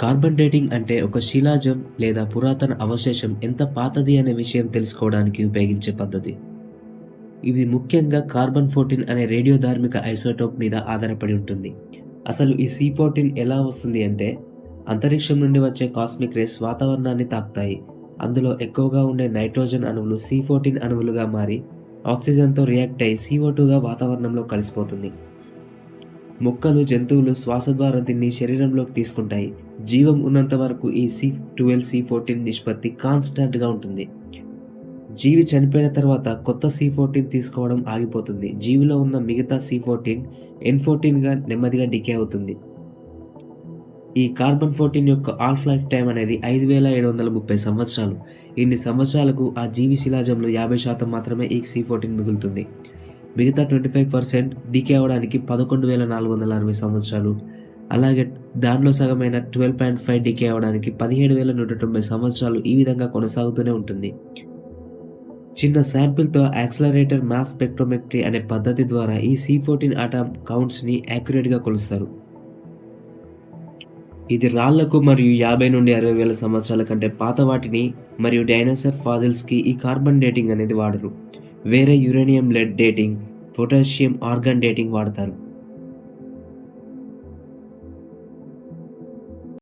Carbon dating అంటే ఒక శిలాజం లేదా పురాతన అవశేషం ఎంత పాతది అనే విషయం తెలుసుకోవడానికి ఉపయోగించే పద్ధతి. ఇది ముఖ్యంగా కార్బన్ ఫోర్టీన్ అనే రేడియోధార్మిక ఐసోటోప్ మీద ఆధారపడి ఉంటుంది. అసలు ఈ సి ఫోర్టీన్ ఎలా వస్తుంది అంటే అంతరిక్షం నుండి వచ్చే కాస్మిక్ రేస్ వాతావరణాన్ని తాకుతాయి. అందులో ఎక్కువగా ఉండే నైట్రోజన్ అణువులు సి ఫోర్టీన్ అణువులుగా మారి ఆక్సిజన్తో రియాక్ట్ అయి సిఓ టూగా వాతావరణంలో కలిసిపోతుంది. మొక్కలు జంతువులు శ్వాస ద్వారా దీన్ని శరీరంలోకి తీసుకుంటాయి. జీవం ఉన్నంత వరకు ఈ సి ట్వెల్వ్ సి ఫోర్టీన్ నిష్పత్తి కాన్స్టాంట్గా ఉంటుంది. జీవి చనిపోయిన తర్వాత కొత్త సి ఫోర్టీన్ తీసుకోవడం ఆగిపోతుంది. జీవిలో ఉన్న మిగతా సి ఫోర్టీన్ ఎన్ ఫోర్టీన్గా నెమ్మదిగా డికే అవుతుంది. ఈ కార్బన్ ఫోర్టీన్ యొక్క ఆల్ఫ్ లైఫ్ టైం అనేది ఐదు వేల ఏడు వందల ముప్పై సంవత్సరాలు. ఇన్ని సంవత్సరాలకు ఆ జీవి శిలాజంలో యాభై శాతం మాత్రమే ఈ సి ఫోర్టీన్ మిగులుతుంది. మిగతా ట్వంటీ ఫైవ్ పర్సెంట్ డీకే అవడానికి పదకొండు వేల నాలుగు వందల అరవై సంవత్సరాలు. అలాగే దానిలో సగమైన ట్వెల్వ్ పాయింట్ ఫైవ్ డీకే అవడానికి పదిహేడు వేల నూట తొంభై సంవత్సరాలు ఈ విధంగా కొనసాగుతూనే ఉంటుంది. చిన్న శాంపిల్తో యాక్సలరేటర్ మాస్ స్పెక్ట్రోమెట్రీ అనే పద్ధతి ద్వారా ఈ సి ఫోర్టీన్ అటామ్ కౌంట్స్ని యాక్యురేట్గా కొలుస్తారు. ఇది రాళ్ళకు మరియు యాభై నుండి అరవై వేల సంవత్సరాల కంటే పాత వాటిని మరియు డైనోసార్ ఫాజిల్స్కి ఈ కార్బన్ డేటింగ్ అనేది వాడరు. వేరే uranium lead dating potassium argon dating వాడతారు.